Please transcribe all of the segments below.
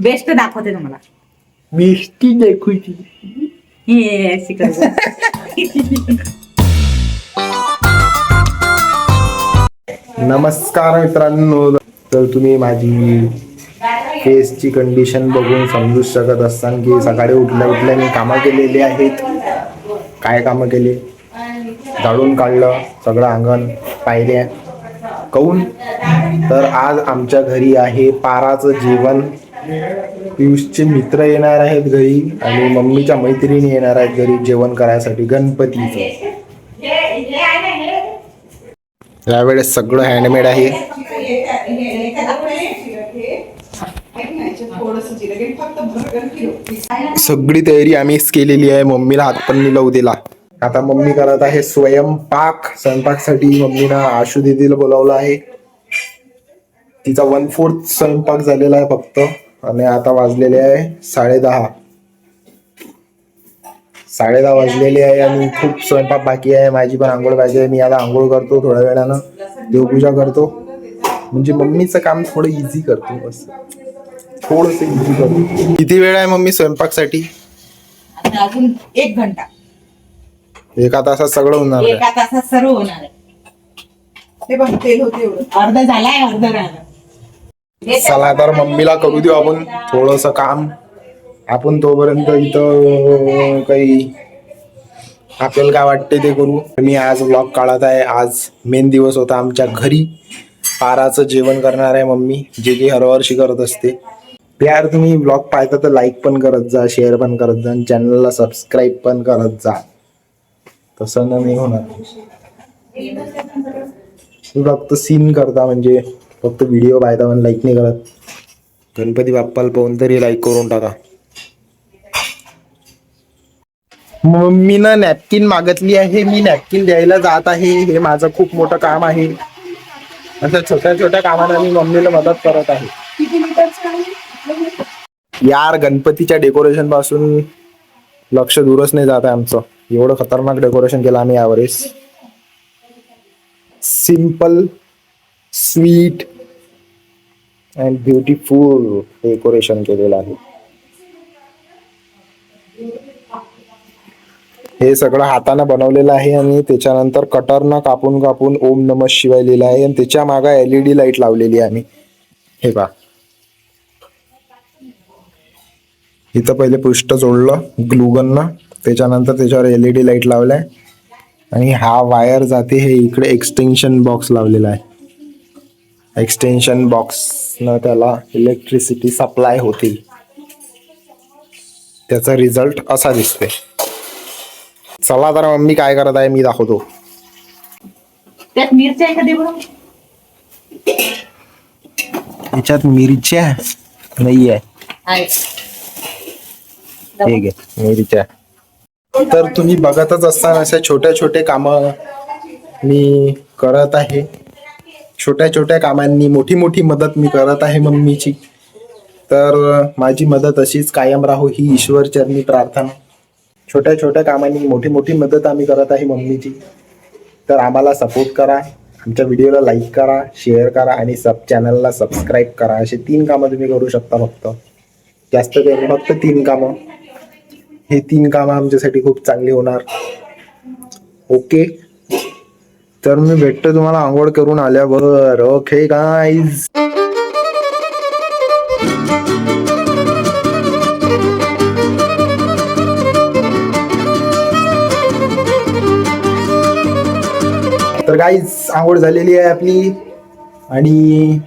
Best दाखवते तुम्हाला. हे अशी करते. नमस्कार मित्रांनो. तर तुम्ही माझी फेसची कंडिशन बघून समजू शकत असताना की सकाळी उठल्या उठल्या मी कामं केलेली आहेत. काय कामं केली? झाडून काढलं सगळं अंगण पाहिल्या काऊन? तर आज आमच्या घरी आहे पाराचं जेवण. पियुषचे मित्र येणार आहेत घरी आणि मम्मीच्या मैत्रिणी येणार आहेत घरी जेवण करायसाठी गणपतीचं. यावेळेस सगळं हँडमेड आहे. सगळी तयारी आम्हीच केलेली आहे. मम्मीला हातपन्नी लावू दिला. आता मम्मी करत आहे स्वयंपाक स्वयंपाकसाठी मम्मीनं आशू दिदीला बोलावलं आहे. तिचा वन फोर्थ स्वयंपाक झालेला आहे फक्त. आणि आता वाजलेले आहे साडेदहा. साडेदहा वाजलेले आहे आणि खूप स्वयंपाक बाकी आहे. माझी पण आंघोळ पाहिजे मी आता आंघोळ करतो थोड्या वेळानं. देवपूजा करतो. म्हणजे मम्मीचं काम थोडं इझी करतो बस. थोडस इझी करतो. किती वेळ आहे मम्मी स्वयंपाकसाठी? अजून एक घंटा. एका तासात सगळं होणार आहे. एका तासात सर्व होणार आहे. हे बघ तेल होते एवढं. अर्ध झालाय अर्ध राहिलं चला तर मम्मीला करू देऊ आपण. थोडस काम. आपण तोपर्यंत इथं काही आपल्याला काय वाटते ते करू. मी आज ब्लॉग काढत आहे. आज मेन दिवस होता आमच्या घरी. पाराचं जेवण करणार आहे मम्मी जे की हरवर्षी करत असते. यार तुम्ही ब्लॉग पाहता तर लाईक पण करत जा शेअर पण करत जा आणि चॅनलला सबस्क्राईब पण करत जा. तसं नाही होणार. तुम्ही फक्त सीन करता म्हणजे फक्त व्हिडिओ पाहता पण लाईक नाही करत. गणपती बाप्पाला पाहून तरी लाईक करून टाका. मम्मीनं नॅपकिन मागितली आहे मी नॅपकिन द्यायला जात आहे. हे माझं खूप मोठं काम आहे. अशा छोट्या छोट्या कामांना मी मम्मीला मदत करत आहे. यार गणपतीच्या डेकोरेशनपासून लक्ष दूरच नाही जात आहे आमचं. एवढं खतरनाक डेकोरेशन केलं आम्ही यावेळेस. Simple sweet and beautiful decoration केलेलं आहे. हे सगळं हाताने बनवलेलं आहे आणि त्याच्यानंतर कटरनं कापून कापून ओम नम शिवाय लिहिलं आहे आणि त्याच्यामागे एलईडी लाइट लावलेली आहे आम्ही. हे पहा. इथं पहिले पृष्ठ जोडलं ग्लुगननं त्याच्यानंतर त्याच्यावर एलईडी लाइट लावलाय आणि हा वायर जाते हे इकडे एक्सटेन्शन बॉक्स लावलेला आहे. एक्सटेन्शन बॉक्सनं त्याला इलेक्ट्रिसिटी सप्लाय होते त्याचा रिझल्ट असा दिसते चला तर मम्मी काय करत आहे मी दाखवतो. त्यात मिरच्या याच्यात मिरच्या नाही आहे. आहे. ठीक आहे मिरच्या. तर तुम्ही बघतच असताना अशा छोट्या छोटे काम मी करत आहे. छोट्या छोट्या कामांनी मोठी मोठी मदत मी करत आहे मम्मीची. तर माझी मदत अशीच कायम राहो ही ईश्वर चरणी प्रार्थना. छोट्या छोट्या कामांनी मोठी मोठी मदत आम्ही करत आहे मम्मीची. तर आम्हाला सपोर्ट करा आमच्या व्हिडिओला लाईक करा शेअर करा आणि सब चॅनलला सबस्क्राईब करा. असे तीन कामं तुम्ही करू शकता फक्त. जास्त काही फक्त तीन कामं. हे तीन कामं आमच्यासाठी खूप चांगली होणार. ओके तर मी भेटतो तुम्हाला आंघोळ करून आल्यावर. ओके गाईज तर गाईज आंघोळ झालेली आहे आपली. आणि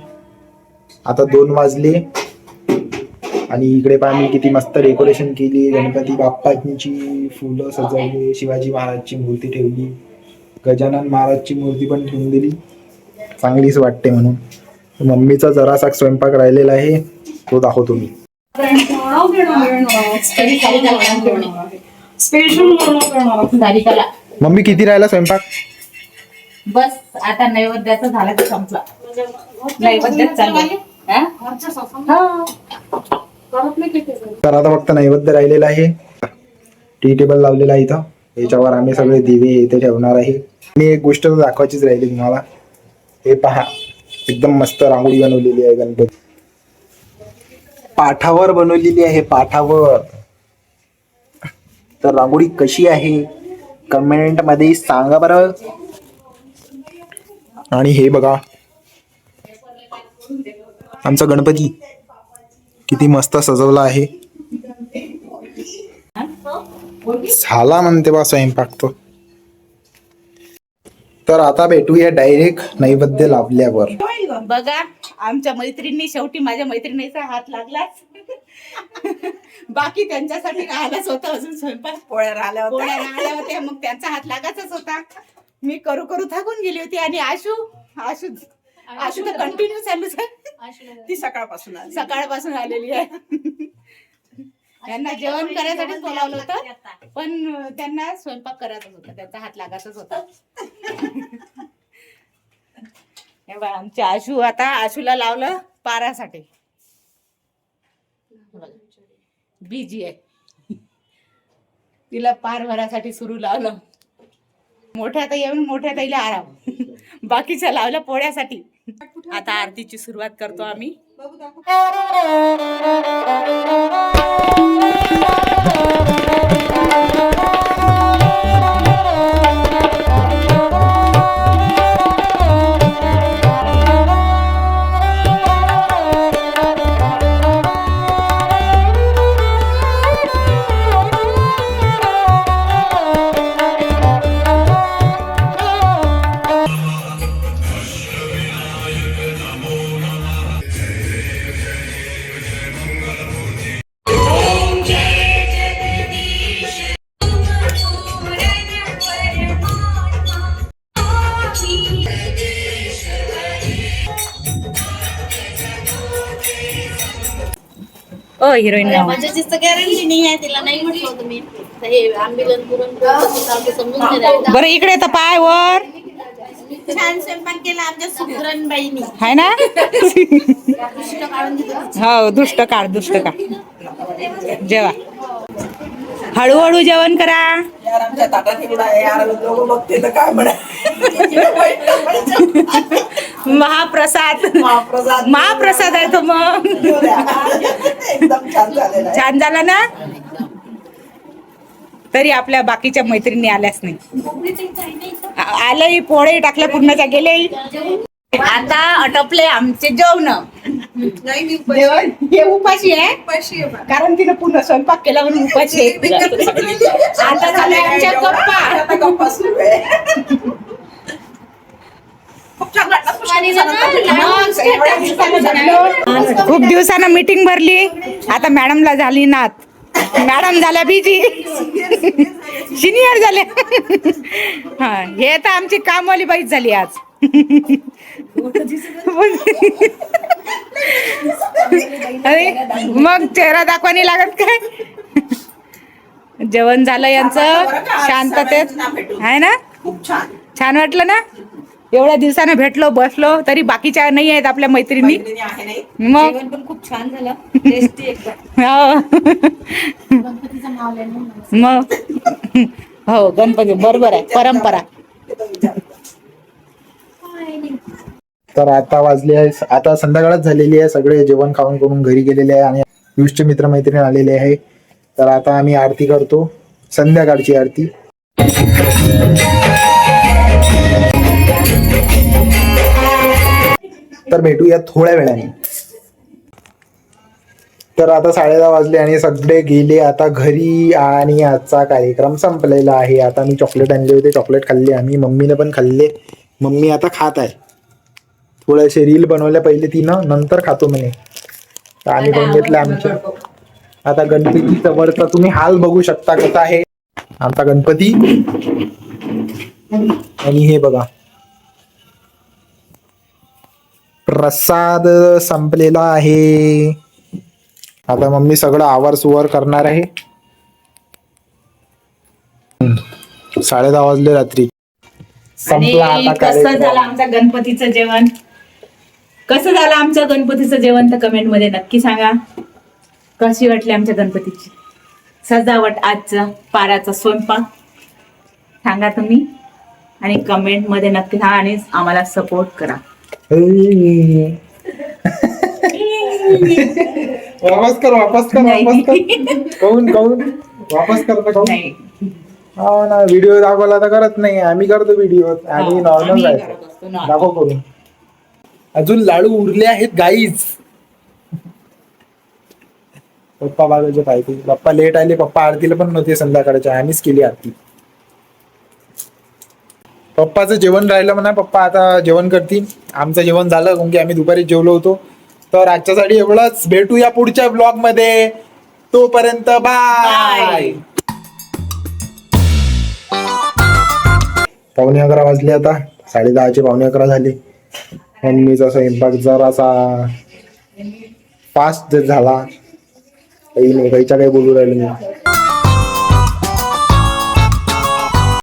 आता दोन वाजले. आणि इकडे पण मी किती मस्त डेकोरेशन केली. गणपती बाप्पाची फुलं सजवली शिवाजी महाराजची मूर्ती ठेवली. गजानन महाराजची मूर्ती पण ठेवून दिली. चांगलीच वाटते म्हणून. मम्मीचा जरासा स्वयंपाक राहिलेला आहे. तो दाखवतो मी. मम्मी किती राहिला स्वयंपाक? बस आता नैवेद्याचा झाला की संपला. चालू? हा. तर आता फक्त नैवेद्य राहिलेला आहे. टी टेबल लावलेला आहे इथं. याच्यावर आम्ही सगळे दिवे इथे ठेवणार आहे. मी एक गोष्ट तर दाखवायचीच राहिली तुम्हाला. हे पहा एकदम मस्त रांगोळी बनवलेली आहे गणपती. पाठावर बनवलेली आहे पाठावर. तर रांगोळी कशी आहे? कमेंटमध्ये सांगा बरं. आणि हे बघा. आमचा गणपती किती मस्त सजवला आहे. झाला म्हणते बा स्वयंपाक तो. तर आता भेटूया डायरेक्ट नैवेद्य लाभल्यावर. बघा आमच्या मैत्रिणी शेवटी माझ्या मैत्रिणीचा हात लागलाच. बाकी त्यांच्यासाठी राहिलाच होता अजून स्वयंपाक पोळ्या राहिल्या पोळ्या होत्या राहिल्या होत्या मग त्यांचा हात लागायचाच होता. मी करू करू थकून गेली होती आणि आशू आशू आशू तर कंटिन्यू आहे. ती सकाळपासून आली सकाळपासून आलेली आहे. त्यांना जेवण करायसाठीच बोलावलं होतं पण त्यांना स्वयंपाक करायचाच होता त्यांचा हात लागायचाच होता. हे बघा, आमची आशू आता आशूला लावलं पारासाठी. बिजी आहे. तिला पार भरासाठी सुरू लावलं. मोठ्या ताई येऊन मोठ्या ताईला आराम. बाकीच्या लावलं पोळ्यासाठी. आता आरतीची सुरुवात करतो आम्ही. बघू दाखव हिरोईन नाव माझ्याचीच गॅरंटी नाही आहे तिला नाही म्हटलं होतं मी. तर हे आंबीलन पुरण पोळी समजून नाही राहिलं. बरं इकडे तर पाय वर. छान स्वयंपाक केला आमच्या सुगरणबाईनी हाय ना? दुष्ट काढून दिलं हो दुष्ट काढ दुष्ट काढ. जेवा. हळूहळू जेवण करा. यार आमच्या ताटात एवढा आहे. यार लोक बघते तर काय म्हणा. महाप्रसाद. महाप्रसाद. महाप्रसाद आहे तो मग. एकदम छान झालेला आहे. छान झाला ना? तरी आपल्या बाकीच्या मैत्रिणी आल्याच नाही. आ- आलंही पोळे टाकल्या पूर्णच्या गेले आता अटपले आमचे जेवण. नाही मी जेवण? हे उपाशी आहे? कारण तिने पूर्ण स्वयंपाक केला म्हणून उपाशी आहे. आता झाल्या आमच्या गप्पा. आता गप्पा सुरू आहे. खूप दिवसानं मीटिंग भरली. आता मॅडमला झाली नात. मॅडम झाल्या बिजी सिनियर झाले हा हे तर आमची कामवाली बाईच झाली आज. अरे मग चेहरा दाखवा लागत काय? जेवण झालं यांचं. शांततेत. आहे ना? खूप छान. छान वाटलं ना? एवढ्या दिवसानं भेटलो बसलो तरी बाकीच्या नाही आहेत आपल्या मैत्रिणी. मैत्रिणी आहे नाही मग? पण खूप छान झालं. टेस्टी एकदम. हो. मग? हो गणपती बरोबर आहे. परंपरा. तर आता वाजले आहे आता संध्याकाळच झालेली आहे. सगळे जेवण खाऊन करून घरी गेलेले आहे आणि पियुषचे मित्र मैत्रीण आलेले आहे. तर आता आम्ही आरती करतो संध्याकाळची आरती. तर भेटूया थोड्या वेळाने. तर आता साडेदहा वाजले आणि सगळे गेले. आता घरी आणि आजचा कार्यक्रम संपलेला आहे. आता मी चॉकलेट आणले होते. चॉकलेट खाल्ले आम्ही. मम्मीने पण खाल्ले. मम्मी आता खात आहे. थोडेसे रील बनवले पहिले तिनं. नंतर खातो म्हणे. तर आम्ही पण घेतले आमचे आता गणपतीचं वरचा तुम्ही हाल बघू शकता कसा आहे. आमचा गणपती. आणि हे बघा. प्रसाद संपलेला आहे. आता मम्मी सगळं आवर सुवर करणार आहे. साडे दहा वाजले रात्री. संपला आता कसं कार्यक्रम. झालं आमचं गणपतीचं जेवण? कसं झालं आमचं गणपतीचं जेवण तर कमेंटमध्ये नक्की सांगा. कशी वाटली आमच्या गणपतीची? सजावट आजचं पाराचा स्वयंपाक. सांगा तुम्ही. आणि कमेंटमध्ये नक्की सांगा आणि आम्हाला सपोर्ट करा. वापस कर वापस कर वापस कर. काऊन काऊन वापस करता काऊन नाही. हो ना व्हिडिओ दाखवला तर करत नाही. आम्ही करतो व्हिडिओ आणि नॉर्मल normal. दाखव करून. अजून लाडू उरले आहेत गाईज पप्पा बाबाचे पाहिजे पप्पा लेट आले पप्पा आरतीला पण नव्हते संध्याकाळच्या. आम्हीच केली आरती. पप्पाचं जेवण राहिलं म्हणा पप्पा आता जेवण करतील. आमचं जेवण झालं कारण की आम्ही दुपारी जेवलो होतो. तर आजच्यासाठी एवढंच. भेटूया पुढच्या ब्लॉगमध्ये तोपर्यंत बाय. पावणे अकरा वाजले आता. साडे दहाचे पावणे अकरा झाले. मम्मीचा स्वयंपाक जरासा फास्ट झाला. काही नाही काहीच्या काही बोलू राहिलो मी.